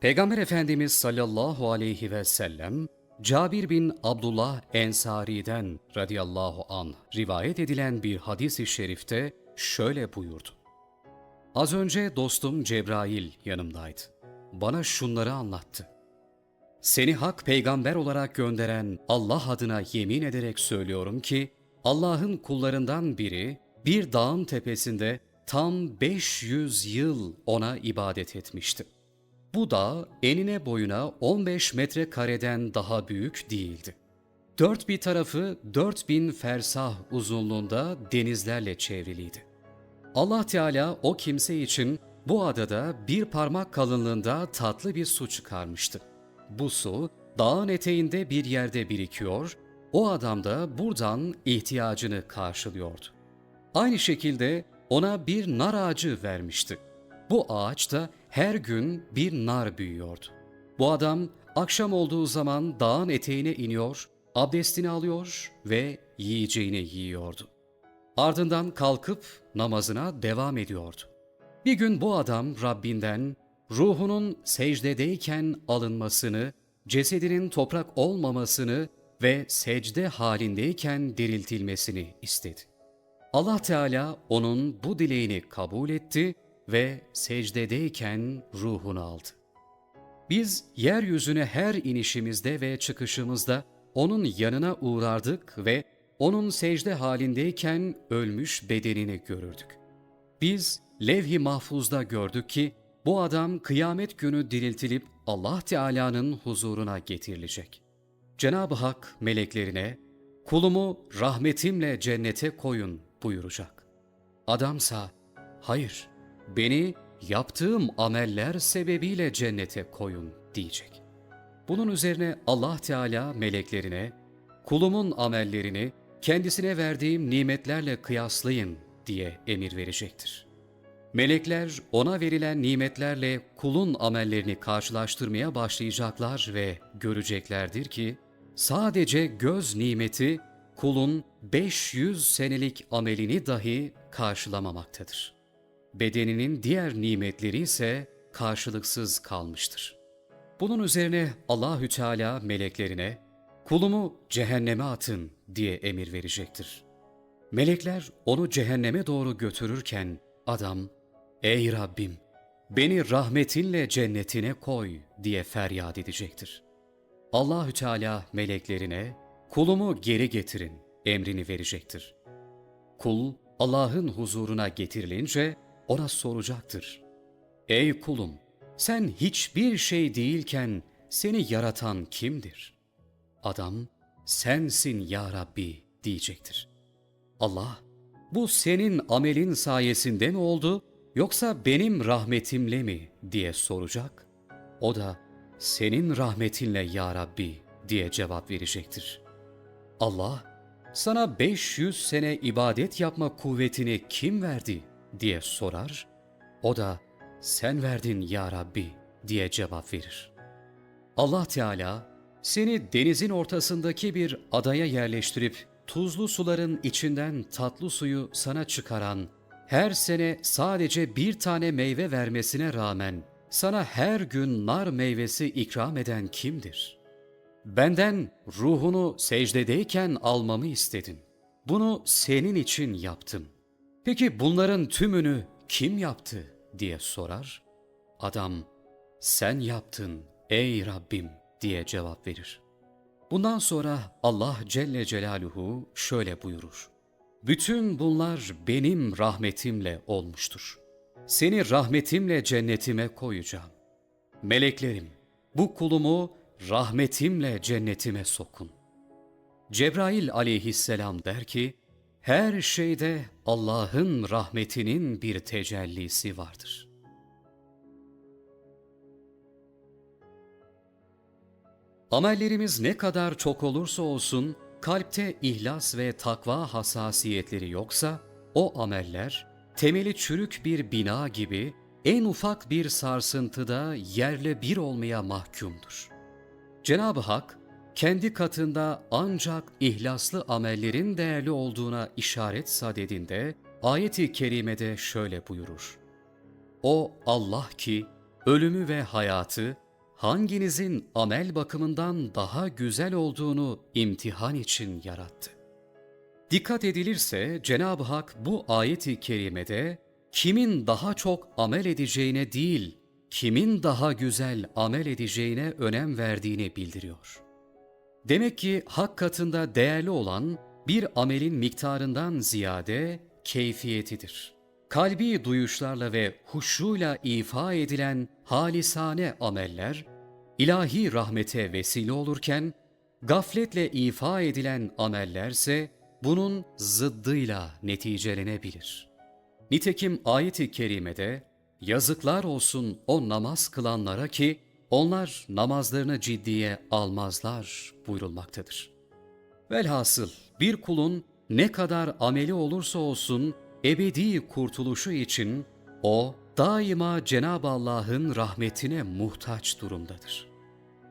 Peygamber Efendimiz sallallahu aleyhi ve sellem Cabir bin Abdullah Ensari'den radıyallahu an rivayet edilen bir hadis-i şerifte şöyle buyurdu. Az önce dostum Cebrail yanımdaydı. Bana şunları anlattı. Seni hak peygamber olarak gönderen Allah adına yemin ederek söylüyorum ki Allah'ın kullarından biri bir dağın tepesinde tam 500 yıl ona ibadet etmişti. Bu dağ enine boyuna 15 metrekareden daha büyük değildi. Dört bir tarafı 4000 fersah uzunluğunda denizlerle çevriliydi. Allah Teala o kimse için bu adada bir parmak kalınlığında tatlı bir su çıkarmıştı. Bu su dağın eteğinde bir yerde birikiyor, o adam da buradan ihtiyacını karşılıyordu. Aynı şekilde ona bir nar ağacı vermişti. Bu ağaçta her gün bir nar büyüyordu. Bu adam akşam olduğu zaman dağın eteğine iniyor, abdestini alıyor ve yiyeceğini yiyordu. Ardından kalkıp namazına devam ediyordu. Bir gün bu adam Rabbinden ruhunun secdedeyken alınmasını, cesedinin toprak olmamasını ve secde halindeyken diriltilmesini istedi. Allah Teala onun bu dileğini kabul etti ve secdedeyken ruhunu aldı. Biz yeryüzüne her inişimizde ve çıkışımızda onun yanına uğrardık ve onun secde halindeyken ölmüş bedenini görürdük. Biz levh-i mahfuzda gördük ki bu adam kıyamet günü diriltilip Allah Teala'nın huzuruna getirilecek. Cenab-ı Hak meleklerine kulumu rahmetimle cennete koyun buyuracak. Adamsa hayır beni yaptığım ameller sebebiyle cennete koyun diyecek. Bunun üzerine Allah Teala meleklerine kulumun amellerini kendisine verdiğim nimetlerle kıyaslayın diye emir verecektir. Melekler ona verilen nimetlerle kulun amellerini karşılaştırmaya başlayacaklar ve göreceklerdir ki sadece göz nimeti kulun 500 senelik amelini dahi karşılamamaktadır. Bedeninin diğer nimetleri ise karşılıksız kalmıştır. Bunun üzerine Allahü Teala meleklerine kulumu cehenneme atın diye emir verecektir. Melekler onu cehenneme doğru götürürken adam Ey Rabbim beni rahmetinle cennetine koy diye feryat edecektir. Allahü Teala meleklerine kulumu geri getirin emrini verecektir. Kul Allah'ın huzuruna getirilince ona soracaktır. Ey kulum sen hiçbir şey değilken seni yaratan kimdir? Adam sensin ya Rabbi diyecektir. Allah bu senin amelin sayesinde mi oldu yoksa benim rahmetimle mi diye soracak. O da senin rahmetinle ya Rabbi diye cevap verecektir. Allah sana 500 sene ibadet yapma kuvvetini kim verdi diye sorar. O da sen verdin ya Rabbi diye cevap verir. Allah Teala seni denizin ortasındaki bir adaya yerleştirip tuzlu suların içinden tatlı suyu sana çıkaran, her sene sadece bir tane meyve vermesine rağmen sana her gün nar meyvesi ikram eden kimdir? Benden ruhunu secdedeyken almamı istedin. Bunu senin için yaptım. Peki bunların tümünü kim yaptı diye sorar. Adam sen yaptın ey Rabbim diye cevap verir. Bundan sonra Allah Celle Celaluhu şöyle buyurur. Bütün bunlar benim rahmetimle olmuştur. Seni rahmetimle cennetime koyacağım. Meleklerim, bu kulumu rahmetimle cennetime sokun. Cebrail aleyhisselam der ki, her şeyde Allah'ın rahmetinin bir tecellisi vardır.'' Amellerimiz ne kadar çok olursa olsun, kalpte ihlas ve takva hassasiyetleri yoksa, o ameller temeli çürük bir bina gibi en ufak bir sarsıntıda yerle bir olmaya mahkumdur. Cenab-ı Hak, kendi katında ancak ihlaslı amellerin değerli olduğuna işaret sadedinde, ayeti kerimede şöyle buyurur. O Allah ki, ölümü ve hayatı, hanginizin amel bakımından daha güzel olduğunu imtihan için yarattı. Dikkat edilirse Cenab-ı Hak bu ayeti kerimede kimin daha çok amel edeceğine değil, kimin daha güzel amel edeceğine önem verdiğini bildiriyor. Demek ki hak katında değerli olan bir amelin miktarından ziyade keyfiyetidir. Kalbi duyuşlarla ve huşuyla ifa edilen halisane ameller, ilahi rahmete vesile olurken, gafletle ifa edilen amellerse bunun zıddıyla neticelenebilir. Nitekim ayet-i kerimede yazıklar olsun o namaz kılanlara ki onlar namazlarını ciddiye almazlar buyurulmaktadır. Velhasıl bir kulun ne kadar ameli olursa olsun ebedi kurtuluşu için o daima Cenab-ı Allah'ın rahmetine muhtaç durumdadır.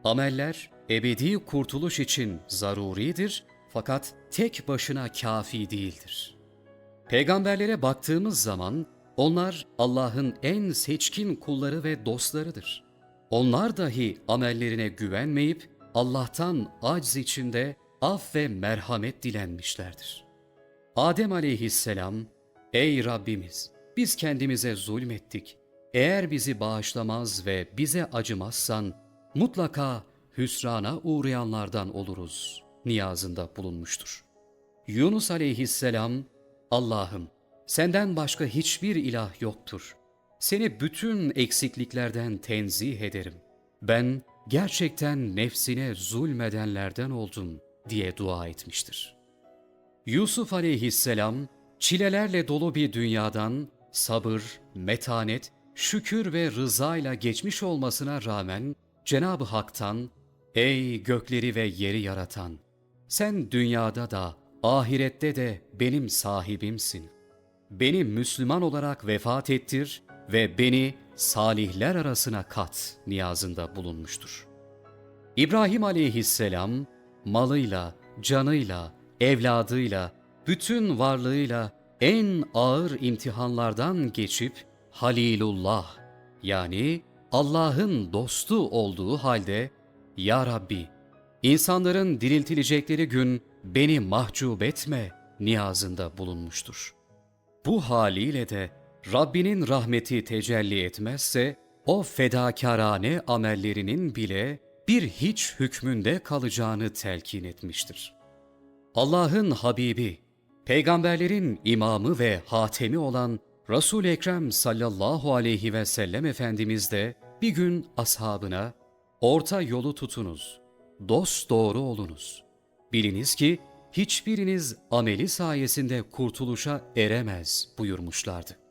Ameller ebedi kurtuluş için zaruridir fakat tek başına kafi değildir. Peygamberlere baktığımız zaman onlar Allah'ın en seçkin kulları ve dostlarıdır. Onlar dahi amellerine güvenmeyip Allah'tan acz içinde af ve merhamet dilenmişlerdir. Adem aleyhisselam, Ey Rabbimiz! Biz kendimize zulmettik. Eğer bizi bağışlamaz ve bize acımazsan mutlaka hüsrana uğrayanlardan oluruz niyazında bulunmuştur. Yunus aleyhisselam, Allah'ım senden başka hiçbir ilah yoktur. Seni bütün eksikliklerden tenzih ederim. Ben gerçekten nefsine zulmedenlerden oldum diye dua etmiştir. Yusuf aleyhisselam çilelerle dolu bir dünyadan sabır, metanet, şükür ve rızayla geçmiş olmasına rağmen Cenab-ı Hak'tan Ey gökleri ve yeri yaratan! Sen dünyada da ahirette de benim sahibimsin. Beni Müslüman olarak vefat ettir ve beni salihler arasına kat niyazında bulunmuştur. İbrahim aleyhisselam malıyla, canıyla, evladıyla, bütün varlığıyla en ağır imtihanlardan geçip Halilullah yani Allah'ın dostu olduğu halde Ya Rabbi insanların diriltilecekleri gün beni mahcup etme niyazında bulunmuştur. Bu haliyle de Rabbinin rahmeti tecelli etmezse o fedakarane amellerinin bile bir hiç hükmünde kalacağını telkin etmiştir. Allah'ın Habibi, peygamberlerin imamı ve hatemi olan resul Ekrem sallallahu aleyhi ve sellem Efendimiz de bir gün ashabına orta yolu tutunuz, dost doğru olunuz. Biliniz ki hiçbiriniz ameli sayesinde kurtuluşa eremez buyurmuşlardı.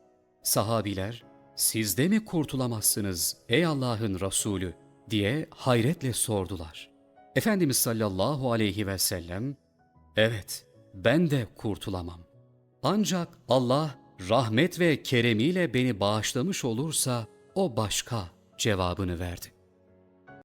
Sahabiler, siz de mi kurtulamazsınız ey Allah'ın Resulü diye hayretle sordular. Efendimiz sallallahu aleyhi ve sellem, evet ben de kurtulamam. Ancak Allah rahmet ve keremiyle beni bağışlamış olursa o başka cevabını verdi.